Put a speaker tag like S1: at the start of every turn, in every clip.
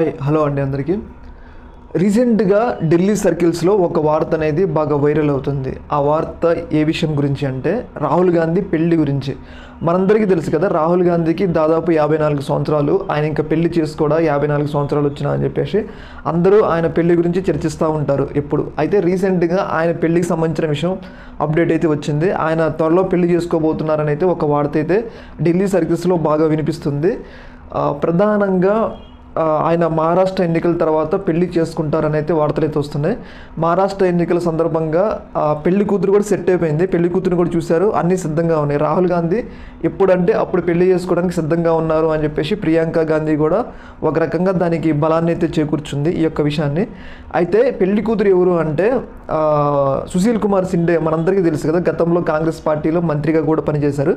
S1: Hi hello అండి అందరికీ. రీసెంట్గా ఢిల్లీ సర్కిల్స్లో ఒక వార్త అనేది బాగా వైరల్ అవుతుంది. ఆ వార్త ఏ విషయం గురించి అంటే రాహుల్ గాంధీ పెళ్ళి గురించి. మనందరికీ తెలుసు కదా రాహుల్ గాంధీకి దాదాపు యాభై నాలుగు సంవత్సరాలు ఆయన ఇంకా పెళ్ళి చేసుకోవడా యాభై నాలుగు సంవత్సరాలు వచ్చినా అని చెప్పేసి అందరూ ఆయన పెళ్ళి గురించి చర్చిస్తూ ఉంటారు ఎప్పుడు. అయితే రీసెంట్గా ఆయన పెళ్ళికి సంబంధించిన విషయం అప్డేట్ అయితే వచ్చింది. ఆయన త్వరలో పెళ్ళి చేసుకోబోతున్నారని అయితే ఒక వార్త అయితే ఢిల్లీ సర్కిల్స్లో బాగా వినిపిస్తుంది. ప్రధానంగా ఆయన మహారాష్ట్ర ఎన్నికల తర్వాత పెళ్ళి చేసుకుంటారని అయితే వార్తలు అయితే వస్తున్నాయి. మహారాష్ట్ర ఎన్నికల సందర్భంగా పెళ్ళి కూతురు కూడా సెట్ అయిపోయింది. పెళ్ళి కూతురుని కూడా చూశారు. అన్నీ సిద్ధంగా ఉన్నాయి. రాహుల్ గాంధీ ఎప్పుడంటే అప్పుడు పెళ్ళి చేసుకోవడానికి సిద్ధంగా ఉన్నారు అని చెప్పేసి ప్రియాంక గాంధీ కూడా ఒక రకంగా దానికి బలాన్ని అయితే చేకూర్చుంది ఈ యొక్క విషయాన్ని. అయితే పెళ్ళి కూతురు ఎవరు అంటే సుశీల్ కుమార్ సిండే. మనందరికీ తెలుసు కదా గతంలో కాంగ్రెస్ పార్టీలో మంత్రిగా కూడా పనిచేశారు.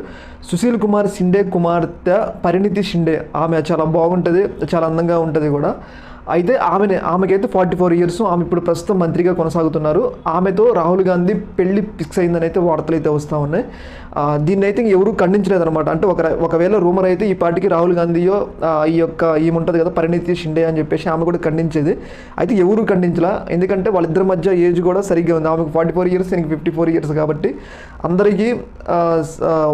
S1: సుశీల్ కుమార్ సిండే కుమార్తె పరిణితి షిండే ఆమె చాలా బాగుంటుంది చాలా అందంగా ఉంటుంది కూడా. అయితే ఆమెనే ఆమెకైతే ఫార్టీ ఫోర్ ఇయర్స్ ఆమె ఇప్పుడు ప్రస్తుతం మంత్రిగా కొనసాగుతున్నారు. ఆమెతో రాహుల్ గాంధీ పెళ్ళి ఫిక్స్ అయిందని అయితే వార్తలు అయితే వస్తూ ఉన్నాయి. దీన్ని అయితే ఎవరు ఖండించలేదు అనమాట అంటే ఒక ఒకవేళ రూమర్ అయితే ఈ పార్టీకి రాహుల్ గాంధీయో ఈ యొక్క ఈమె ఉంటుంది కదా పరిణితి షిండే అని చెప్పేసి ఆమె కూడా ఖండించేది. అయితే ఎవరు ఖండించలా. ఎందుకంటే వాళ్ళిద్దరి మధ్య ఏజ్ కూడా సరిగ్గా ఉంది. ఆమెకు ఫార్టీ ఫోర్ ఇయర్స్ ఈయనకి ఫిఫ్టీ ఫోర్ ఇయర్స్ కాబట్టి అందరికీ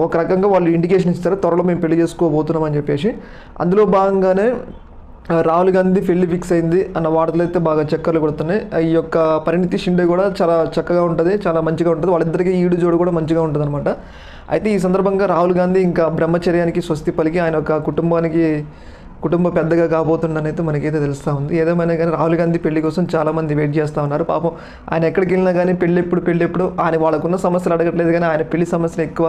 S1: ఒక రకంగా వాళ్ళు ఇండికేషన్ ఇస్తారు. త్వరలో మేము పెళ్ళి చేసుకోబోతున్నాం అని చెప్పేసి. అందులో భాగంగానే రాహుల్ గాంధీ ఫీల్డ్ ఫిక్స్ అయింది అన్న వార్తలు అయితే బాగా చక్కర్లు కొడుతున్నాయి. ఆ, ఈ యొక్క పరిణితి షిండే కూడా చాలా చక్కగా ఉంటుంది చాలా మంచిగా ఉంటుంది. వాళ్ళిద్దరికీ ఈడు జోడు కూడా మంచిగా ఉంటుంది అనమాట అయితే ఈ సందర్భంగా రాహుల్ గాంధీ ఇంకా బ్రహ్మచర్యానికి స్వస్తి పలికి ఆయన యొక్క కుటుంబానికి కుటుంబ పెద్దగా కాబోతుండని అయితే మనకైతే తెలుస్తూ ఉంది. ఏదేమైనా కానీ రాహుల్ గాంధీ పెళ్ళి కోసం చాలామంది వెయిట్ చేస్తూ ఉన్నారు. పాపం ఆయన ఎక్కడికి వెళ్ళినా కానీ పెళ్ళి ఎప్పుడు పెళ్ళి ఎప్పుడు ఆయన వాళ్ళకున్న సమస్యలు అడగట్లేదు కానీ ఆయన పెళ్ళి సమస్యలు ఎక్కువ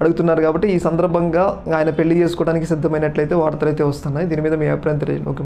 S1: అడుగుతున్నారు కాబట్టి ఈ సందర్భంగా ఆయన పెళ్ళి చేసుకోవడానికి సిద్ధమైనట్లయితే వార్తలు అయితే వస్తున్నాయి. దీని మీద మీ అభిప్రాయం తెలియజేయండి. ఓకే.